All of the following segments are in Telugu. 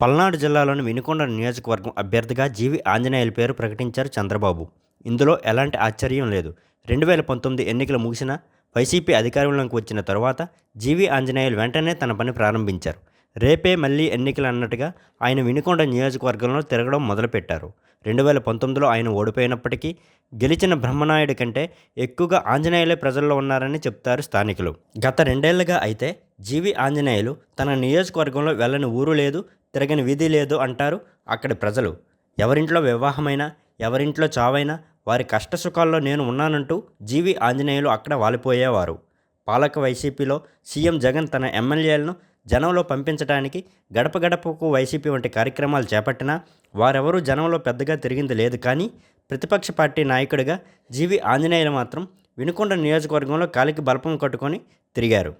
పల్నాడు జిల్లాలోని వినుకొండ నియోజకవర్గం అభ్యర్థిగా జీవి ఆంజనేయుల పేరు ప్రకటించారు చంద్రబాబు. ఇందులో ఎలాంటి ఆశ్చర్యం లేదు. రెండు వేల పంతొమ్మిది ఎన్నికలు ముగిసిన వైసీపీ అధికారంలోకి వచ్చిన తరువాత జీవి ఆంజనేయులు వెంటనే తన పని ప్రారంభించారు. రేపే మళ్ళీ ఎన్నికలు అన్నట్టుగా ఆయన వినుకొండ నియోజకవర్గంలో తిరగడం మొదలుపెట్టారు. రెండు వేల పంతొమ్మిదిలో ఆయన ఓడిపోయినప్పటికీ గెలిచిన బ్రహ్మనాయుడు కంటే ఎక్కువగా ఆంజనేయులే ప్రజల్లో ఉన్నారని చెప్తారు స్థానికులు. గత రెండేళ్ళుగా అయితే జీవి ఆంజనేయులు తన నియోజకవర్గంలో వెళ్ళని ఊరు లేదు తిరగని వీధి లేదు అంటారు అక్కడి ప్రజలు. ఎవరింట్లో వివాహమైనా ఎవరింట్లో చావైనా వారి కష్టసుఖాల్లో నేను ఉన్నానంటూ జీవి ఆంజనేయులు అక్కడ వాలిపోయేవారు. పాలక వైసీపీలో సీఎం జగన్ తన ఎమ్మెల్యేలను జనంలో పంపించడానికి గడప గడపకు వైసీపీ వంటి కార్యక్రమాలు చేపట్టినా వారెవరూ జనంలో పెద్దగా తిరిగింది లేదు కానీ ప్రతిపక్ష పార్టీ నాయకుడిగా జీవి ఆంజనేయులు మాత్రం వినుకొండ నియోజకవర్గంలో కాలికి బలపం కట్టుకొని తిరిగారు.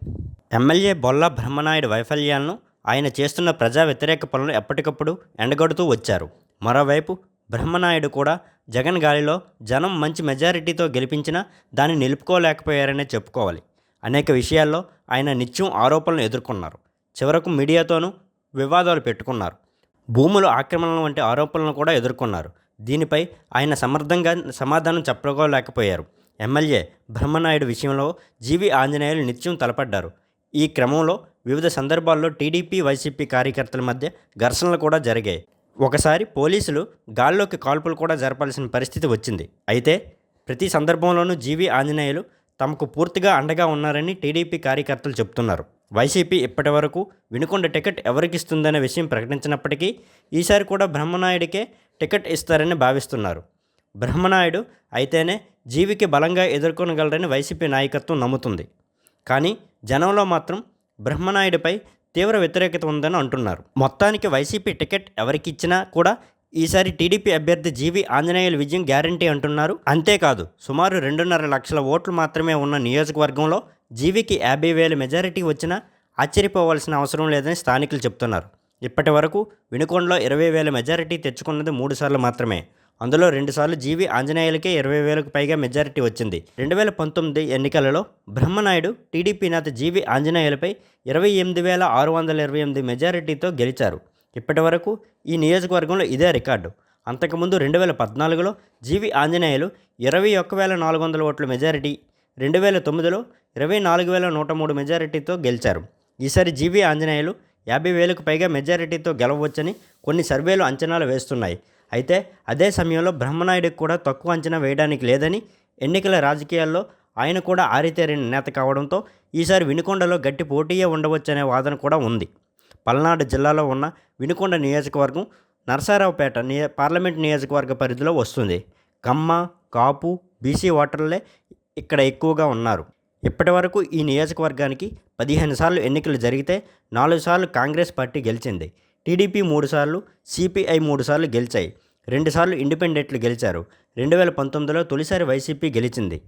ఎమ్మెల్యే బొల్ల బ్రహ్మనాయుడు వైఫల్యాలను ఆయన చేస్తున్న ప్రజా వ్యతిరేక పనులు ఎప్పటికప్పుడు ఎండగడుతూ వచ్చారు. మరోవైపు బ్రహ్మనాయుడు కూడా జగన్ గాలిలో జనం మంచి మెజారిటీతో గెలిపించినా దాన్ని నిలుపుకోలేకపోయారనే చెప్పుకోవాలి. అనేక విషయాల్లో ఆయన నిత్యం ఆరోపణలు ఎదుర్కొన్నారు. చివరకు మీడియాతోనూ వివాదాలు పెట్టుకున్నారు. భూముల ఆక్రమణలు వంటి ఆరోపణలను కూడా ఎదుర్కొన్నారు. దీనిపై ఆయన సమర్థంగా సమాధానం చెప్పుకోలేకపోయారు ఎమ్మెల్యే బ్రహ్మనాయుడు విషయంలో జీవి ఆంజనేయులు నిత్యం తలపడ్డారు. ఈ క్రమంలో వివిధ సందర్భాల్లో టీడీపీ వైసీపీ కార్యకర్తల మధ్య ఘర్షణలు కూడా జరిగాయి. ఒకసారి పోలీసులు గాల్లోకి కాల్పులు కూడా జరపాల్సిన పరిస్థితి వచ్చింది. అయితే ప్రతి సందర్భంలోనూ జీవి ఆంజనేయులు తమకు పూర్తిగా అండగా ఉన్నారని టీడీపీ కార్యకర్తలు చెబుతున్నారు. వైసీపీ ఇప్పటివరకు వినుకొండ టికెట్ ఎవరికిస్తుందనే విషయం ప్రకటించినప్పటికీ ఈసారి కూడా బ్రహ్మనాయుడికే టికెట్ ఇస్తారని భావిస్తున్నారు. బ్రహ్మనాయుడు అయితేనే జీవికి బలంగా ఎదుర్కొనగలరని వైసీపీ నాయకత్వం నమ్ముతుంది. కానీ జనంలో మాత్రం బ్రహ్మనాయుడిపై తీవ్ర వ్యతిరేకత ఉందని అంటున్నారు. మొత్తానికి వైసీపీ టికెట్ ఎవరికి ఇచ్చినా కూడా ఈసారి టీడీపీ అభ్యర్థి జీవి ఆంజనేయుల విజయం గ్యారంటీ అంటున్నారు. అంతేకాదు సుమారు రెండున్నర లక్షల ఓట్లు మాత్రమే ఉన్న నియోజకవర్గంలో జీవికి యాభై వేల మెజారిటీ వచ్చినా ఆశ్చర్యపోవాల్సిన అవసరం లేదని స్థానికులు చెప్తున్నారు. ఇప్పటి వరకు వినుకొండలో ఇరవై వేల మెజారిటీ తెచ్చుకున్నది మూడు సార్లు మాత్రమే. అందులో రెండుసార్లు జీవి ఆంజనేయులకే ఇరవై వేలకు పైగా మెజారిటీ వచ్చింది. రెండు వేల పంతొమ్మిది ఎన్నికలలో బ్రహ్మనాయుడు టీడీపీ నేత జీవి ఆంజనేయులపై ఇరవై ఎనిమిది వేల ఆరు వందల ఇరవై ఎనిమిది మెజారిటీతో గెలిచారు. ఇప్పటి వరకు ఈ నియోజకవర్గంలో ఇదే రికార్డు. అంతకుముందు రెండు వేల పద్నాలుగులో జీవి ఆంజనేయులు ఇరవై ఒక్క వేల నాలుగు వందల ఓట్ల మెజారిటీ రెండు వేల తొమ్మిదిలో ఇరవై నాలుగు వేల నూట మూడు మెజారిటీతో గెలిచారు. ఈసారి జీవి ఆంజనేయులు యాభై వేలకు పైగా మెజారిటీతో గెలవవచ్చని కొన్ని సర్వేలు అంచనాలు వేస్తున్నాయి. అయితే అదే సమయంలో బ్రహ్మనాయుడికి కూడా తక్కువ అంచనా వేయడానికి లేదని ఎన్నికల రాజకీయాల్లో ఆయన కూడా ఆరితేరిన నేత కావడంతో ఈసారి వినుకొండలో గట్టి పోటీయే ఉండవచ్చనే వాదన కూడా ఉంది. పల్నాడు జిల్లాలో ఉన్న వినుకొండ నియోజకవర్గం నరసారావుపేట నియ పార్లమెంట్ నియోజకవర్గ పరిధిలో వస్తుంది. కమ్మ కాపు బీసీ ఓటర్లే ఇక్కడ ఎక్కువగా ఉన్నారు. ఇప్పటి వరకు ఈ నియోజకవర్గానికి పదిహేను సార్లు ఎన్నికలు జరిగితే నాలుగు సార్లు కాంగ్రెస్ పార్టీ గెలిచింది. టీడీపీ మూడు సార్లు సిపిఐ మూడుసార్లు గెలిచాయి. రెండుసార్లు ఇండిపెండెంట్లు గెలిచారు. రెండు వేల పంతొమ్మిదిలో తొలిసారి వైసీపీ గెలిచింది.